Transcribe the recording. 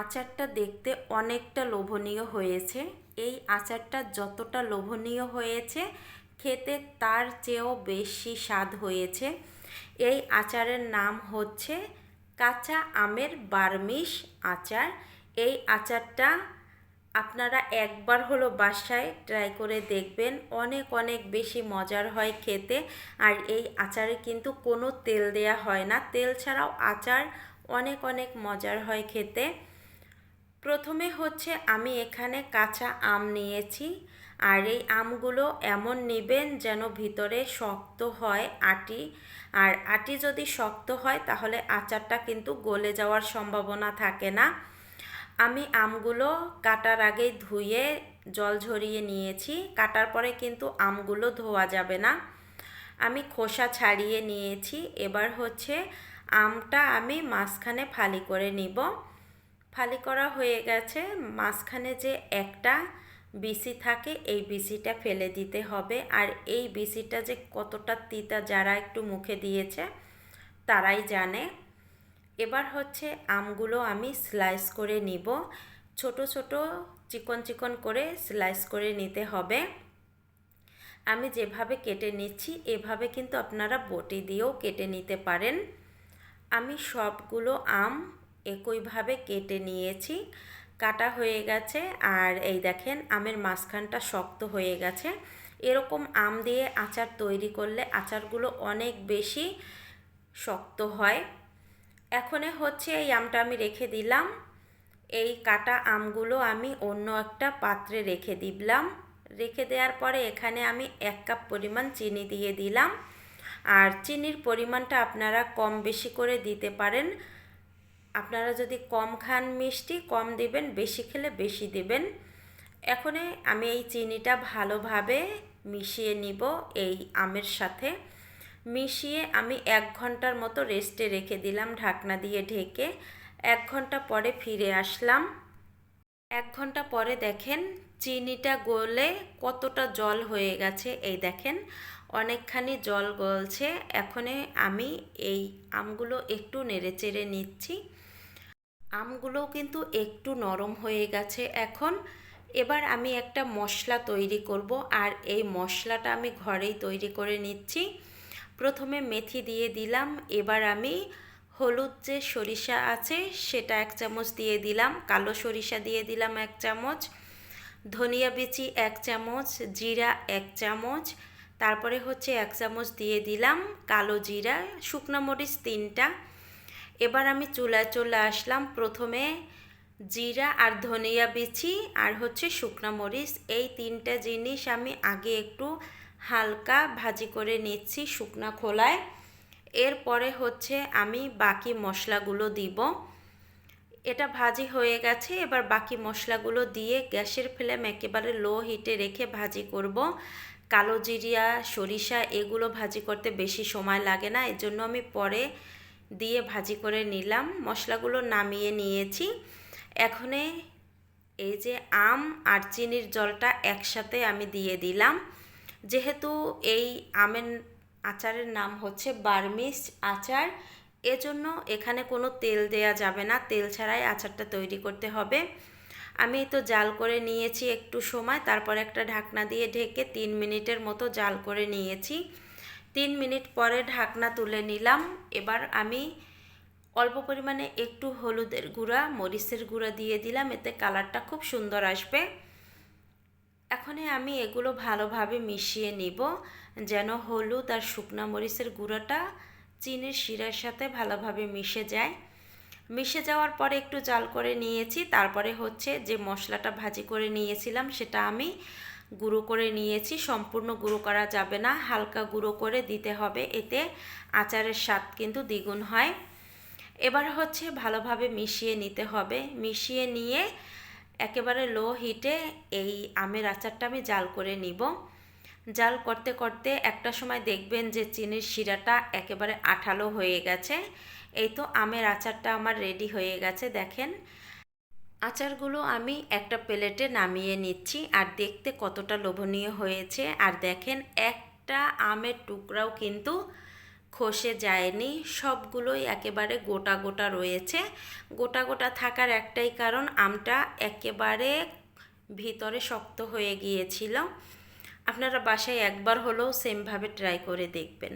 আচারটা দেখতে অনেকটা লোভনীয় হয়েছে। এই আচারটা যতটা লোভনীয় হয়েছে, খেতে তার চেয়েও বেশি স্বাদ হয়েছে। এই আচারের নাম হচ্ছে কাঁচা আমের বার্মিশ আচার। এই আচারটা আপনারা একবার হলো বাসায় ট্রাই করে দেখবেন, অনেক অনেক বেশি মজার হয় খেতে। আর এই আচারে কিন্তু কোনো তেল দেয়া হয় না। তেল ছাড়াও আচার অনেক অনেক মজার হয় খেতে। প্রথমে হচ্ছে আমি এখানে কাঁচা আম নিয়েছি, আর এই আমগুলো এমন নেবেন যেন ভিতরে শক্ত হয় আটি। আর আটি যদি শক্ত হয় তাহলে আচারটা কিন্তু গলে যাওয়ার সম্ভাবনা থাকে না। আমি আমগুলো কাটার আগেই ধুয়ে জল ঝরিয়ে নিয়েছি, কাটার পরে কিন্তু আমগুলো ধোয়া যাবে না। আমি খোসা ছাড়িয়ে নিয়েছি, এবার হচ্ছে আমটা আমি মাঝখানে ফালি করে নিব। ফালি করা হয়ে গেছে। মাঝখানে যে একটা বিসি থাকে, এই বিসিটা ফেলে দিতে হবে। আর এই বিসিটা যে কতটা তিতা যারা একটু মুখে দিয়েছে, তারাই জানে। এবার হচ্ছে আমগুলো আমি স্লাইস করে নিব। ছোট ছোট চিকন চিকন করে স্লাইস করে নিতে হবে। আমি যেভাবে কেটে নিচ্ছি, এভাবে কিন্তু আপনারা বটি দিয়েও কেটে নিতে পারেন। আমি সবগুলো আম একইভাবে কেটে নিয়েছি। কাটা হয়ে গেছে আর এই দেখেন আমের মাঝখানটা শক্ত হয়ে গেছে। এরকম আম দিয়ে আচার তৈরি করলে আচারগুলো অনেক বেশি শক্ত হয়। এখনে হচ্ছে এই আমটা আমি রেখে দিলাম। এই কাটা আমগুলো আমি অন্য একটা পাত্রে রেখে দিলাম। রেখে দেওয়ার পরে এখানে আমি এক কাপ পরিমাণ চিনি দিয়ে দিলাম। আর চিনির পরিমাণটা আপনারা কম বেশি করে দিতে পারেন। আপনারা যদি কম খান মিষ্টি, কম দিবেন, বেশি খেলে বেশি দিবেন। এখনে আমি এই চিনিটা ভালোভাবে মিশিয়ে নিব এই আমের সাথে। মিশিয়ে আমি এক ঘণ্টার মতো রেস্টে রেখে দিলাম ঢাকনা দিয়ে ঢেকে। এক ঘণ্টা পরে ফিরে আসলাম। এক ঘণ্টা পরে দেখেন চিনিটা গলে কতটা জল হয়ে গেছে। এই দেখেন, অনেকখানি জল গলছে। এখনে আমি এই আমগুলো একটু নেড়ে চেড়ে নিচ্ছি। আমগুলোও কিন্তু একটু নরম হয়ে গেছে। এখন এবার আমি একটা মশলা তৈরি করব আর এই মশলাটা আমি ঘরেই তৈরি করে নিচ্ছি। প্রথমে মেথি দিয়ে দিলাম, এবার আমি হলুদ যে সরিষা আছে সেটা এক চামচ দিয়ে দিলাম, কালো সরিষা দিয়ে দিলাম এক চামচ, ধনিয়া বিচি এক চামচ, জিরা এক চামচ, তারপরে হচ্ছে এক চামচ দিয়ে দিলাম কালো জিরা, শুকনো মরিচ তিনটা এবার আমি চুলায় চলে আসলাম। প্রথমে জিরা আর ধনিয়া বিচি আর হচ্ছে শুকনো মরিচ। এই তিনটা জিনিস আমি আগে একটু হালকা ভাজি করে নিচ্ছি শুকনা খোলায়। এরপরে হচ্ছে আমি বাকি মশলাগুলো দিব। এটা ভাজি হয়ে গেছে, এবার বাকি মশলাগুলো দিয়ে গ্যাসের ফ্লেম একেবারে লো হিটে রেখে ভাজি করব। কালো জিরিয়া, সরিষা, এগুলো ভাজি করতে বেশি সময় লাগে না এর জন্য আমি পরে দিয়ে ভাজি করে নিলাম। মশলাগুলো নামিয়ে নিয়েছি। এখনে এই যে আম আর চিনির জলটা একসাথে আমি দিয়ে দিলাম। যেহেতু এই আমের আচারের নাম হচ্ছে বার্মিস আচার, এজন্য এখানে কোনো তেল দেয়া যাবে না। তেল ছাড়াই আচারটা তৈরি করতে হবে। আমি তো জাল করে নিয়েছি একটু সময়, তারপর একটা ঢাকনা দিয়ে ঢেকে তিন মিনিটের মতো জাল করে নিয়েছি। তিন মিনিট পরে ঢাকনা তুলে নিলাম। এবার আমি অল্প পরিমাণে একটু হলুদের গুঁড়া, মরিচের গুঁড়া দিয়ে দিলাম। এতে কালারটা খুব সুন্দর আসবে। এখনই আমি এগুলো ভালোভাবে মিশিয়ে নিব, যেন হলুদ আর শুকনা মরিচের গুঁড়োটা চিনির শিরার সাথে ভালোভাবে মিশে যায়। মিশে যাওয়ার পরে একটু জাল করে নিয়েছি। তারপরে হচ্ছে যে মশলাটা ভাজি করে নিয়েছিলাম সেটা আমি গুঁড়ো করে নিয়েছি, সম্পূর্ণ গুঁড়ো করা যাবে না, হালকা গুঁড়ো করে দিতে হবে, এতে আচারের স্বাদ কিন্তু দ্বিগুণ হয়। এবার হচ্ছে ভালোভাবে মিশিয়ে নিতে হবে, মিশিয়ে নিয়ে একেবারে লো হিটে এই আমের আচারটা আমি জাল করে নিব। জাল করতে করতে একটা সময় দেখবেন যে চিনির শিরাটা একেবারে আঠালো হয়ে গেছে, এই তো আমের আচারটা আমার রেডি হয়ে গেছে, দেখেন। আচারগুলো আমি একটা প্লেটে নামিয়ে নিচ্ছি আর দেখতে কতটা লোভনীয় হয়েছে। আর দেখেন, একটা আমের টুকরাও কিন্তু খসে যায়নি। সবগুলোই একেবারে গোটা গোটা রয়েছে। গোটা গোটা থাকার একটাই কারণ, আমটা একেবারে ভিতরে শক্ত হয়ে গিয়েছিল। আপনারা বাসায় একবার হলেও সেমভাবে ট্রাই করে দেখবেন।